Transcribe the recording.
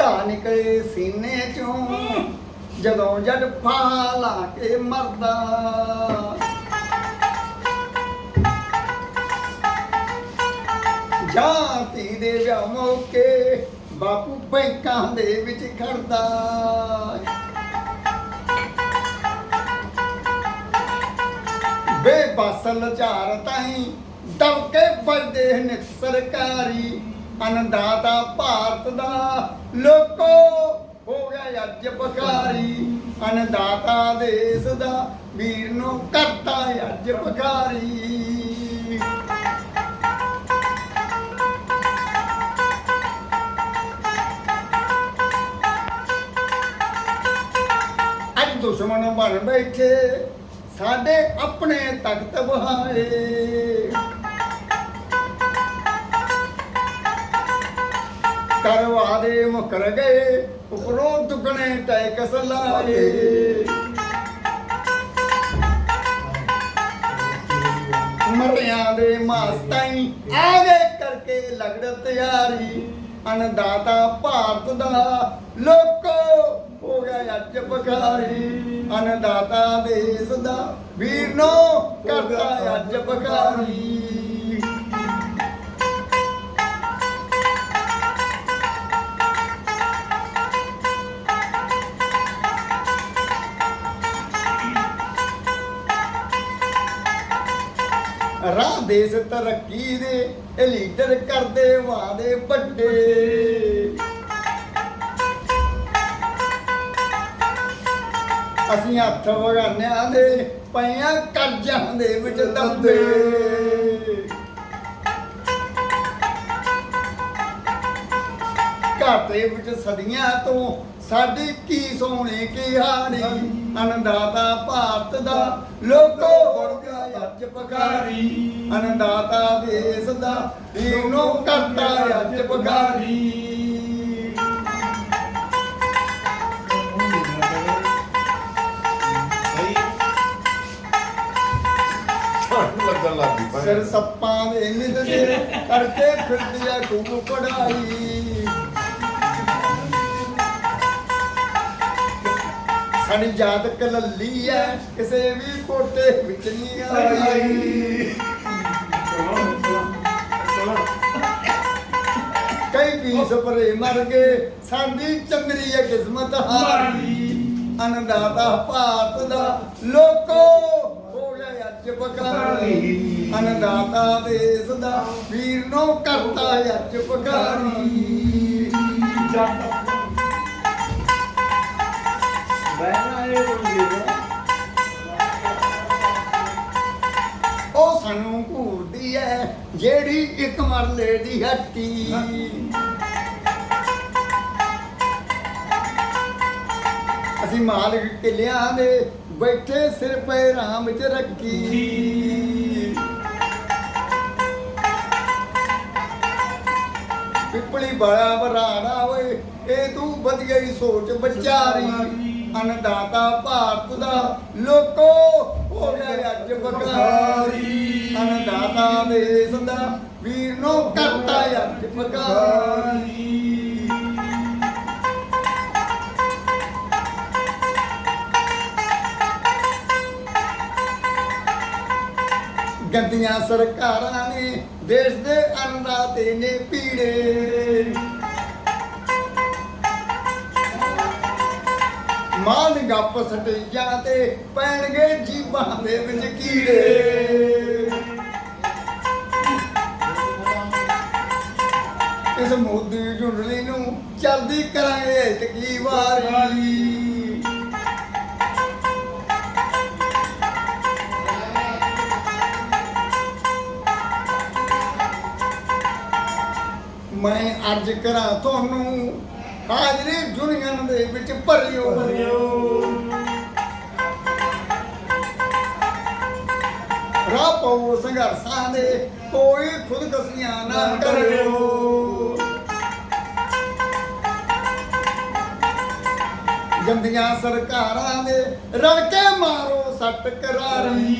ਨਿਕਲੇ ਸੀਨੇ ਚੋਂ ਜਦੋਂ ਜਦ ਫਾਹ ਲਾ ਕੇ ਮਰਦਾ। ਜਾਤੀ ਦੇ ਵਿਆਹ ਮੌਕੇ ਬਾਪੂ ਬੈਂਕਾਂ ਦੇ ਵਿੱਚ ਖੜਦਾ। ਬੇਬਸ ਲਚਾਰ ਤਾਈ ਦਬਕੇ ਵੱਜਦੇ ਨੇ ਸਰਕਾਰੀ। ਅਨਦਾਤਾ ਭਾਰਤ ਦਾ ਲੋਕੋ ਹੋ ਗਿਆ ਅੱਜ ਬਖਾਰੀ ਅਨਦਾਤਾ ਦੇਸ਼ ਦਾ ਵੀਰ ਨੂੰ ਕਰਤਾ ਅੱਜ ਬਖਾਰੀ ਅੱਜ ਦੁਸ਼ਮਣ ਬਣ ਬੈਠੇ, ਸਾਡੇ ਆਪਣੇ ਤਖਤ ਬਹਾਏ ਕਰਵਾ ਮੁਕਰ ਗਏ, ਉਪਰੋਂ ਦੁਗਣੇ ਟੈਕਸ ਲਾਏ। ਮਰਿਆਂ ਦੇ ਮਾਸਤਾਈ ਆਗੇ ਕਰਕੇ ਲਗੜ ਤਿਆਰੀ। ਅਨਦਾਤਾ ਭਾਰਤ ਦਾ ਲੋਕੋ ਹੋ ਗਿਆ ਅੱਜ ਬਖਾਰੀ ਅਨਦਾਤਾ ਦੇਸ਼ ਦਾ ਵੀਰਨੋ ਨੂੰ ਕਰਦਾ ਅੱਜ ਬਖਾਰੀ ਰਾਹ ਦੇਸ਼ ਤਰੱਕੀ ਦੇ ਇਹ ਲੀਡਰ ਕਰਦੇ ਵਾਦੇ ਵੱਡੇ। ਅਸੀਂ ਹੱਥ ਵਗਾਨਿਆਂ ਦੇ ਪਈਆਂ ਕਰਜ਼ਾਂ ਦੇ ਵਿੱਚ ਦੱਬੇ ਘਾਟੇ ਵਿੱਚ ਸਦੀਆਂ ਤੋਂ ਸਾਡੀ ਕੀ ਸੋਹਣੀ ਕੀ ਹਾਣੀ ਅਨੰਦਾਤਾ ਭਾਰਤ ਦਾ ਲੋਕੋ ਗਿਆ ਅੱਜ ਪਕਾਰੀ ਅਨੰਦਾਤਾ ਦੇਸ਼ ਦਾ ਵੀਰੋ ਕਰਤਾ ਅੱਜ ਪਕਾਰੀ ਲੱਗਣ ਲੱਗ ਭਾਈ। ਸਿਰ ਸੱਪਾਂ ਦੇ ਨਿਦ ਦੇ ਕਰਕੇ ਫਿਰਦੀ ਆ ਖੂਬ ਪੜਾਈ ਸਾਡੀ ਜਾਤ ਕਲੱਲੀ ਐ ਕਿਸੇ ਵੀ ਕੋਟੇ ਵਿੱਚ ਨਹੀਂ ਆਈ। ਕਈ ਵੀ ਸਪਰੇ ਮਰ ਗਏ ਸਾਡੀ ਚੰਦਰੀ ਐ ਕਿਸਮਤ ਹਾਰੀ ਅਨੰਦਾਤਾ ਭਾਰਤ ਦਾ ਲੋਕੋ ਹੋ ਗਿਆ ਅੱਜ ਬਕਾਰੀ ਅਨੰਦਾਤਾ ਦੇਸ਼ ਦਾ ਵੀਰ ਨੂੰ ਕਰਤਾ ਅੱਜ ਬਕਾਰੀ ਉਹ ਸਾਨੂੰ ਘੂਰਦੀ ਐ, ਜਿਹੜੀ ਇੱਕ ਮਰਲੇ ਦੀ ਹੱਟੀ। ਅਸੀਂ ਮਾਲਕ ਕਿਲਿਆਂ ਦੇ ਬੈਠੇ ਸਿਰ ਪੈ ਰਾਮ ਚ ਰੱਖੀ। ਪਿੱਪਲੀ ਬੜਾ ਬਰਾੜਾ ਓਏ, ਇਹ ਤੂੰ ਵਧੀਆ ਹੀ ਸੋਚ ਵਿਚਾਰੀ। ਅਨਦਾਤਾ ਭਾਰਤ ਦਾ ਲੋਕੋ ਹੋ ਗਿਆ ਅੱਜ ਬਗਾ ਅਨਦਾਤਾ ਦੇਸ਼ ਵੀਰ ਨੂੰ ਕਰਤਾ ਅੱਜ ਬਕਾਰੀ ਗੰਦੀਆਂ ਸਰਕਾਰਾਂ ਨੇ ਦੇਸ਼ ਦੇ ਅੰਨਦਾਤੇ ਨੇ ਪੀੜੇ। ਮਾਨ ਗੱਪ ਸਟਈਆਂ ਤੇ ਪੈਣਗੇ ਜੀਬਾਂ ਦੇ ਵਿੱਚ ਕੀੜੇ। ਇਸ ਮੋਦੀ ਝੁੰਡਲੀ ਨੂੰ ਚਲਦੀ ਕਰਾਂਗੇ ਇਤਕੀ ਵਾਰੀ ਮੈਂ ਅਰਜ ਕਰਾਂ ਤੁਹਾਨੂੰ ਹਾਜ਼ਰੀ ਦੁਨੀਆ ਦੇ ਵਿੱਚ ਭਰਿਓ। ਰਾਹ ਪਾਓ ਸੰਘਰਸ਼ਾਂ ਦੇ ਕੋਈ ਖੁਦਕਸ਼ੀਆਂ ਨਾ ਕਰਿਓ। ਗੰਦੀਆਂ ਸਰਕਾਰਾਂ ਦੇ ਰਲ ਕੇ ਮਾਰੋ ਸੱਟ ਕਰਾਰੀ।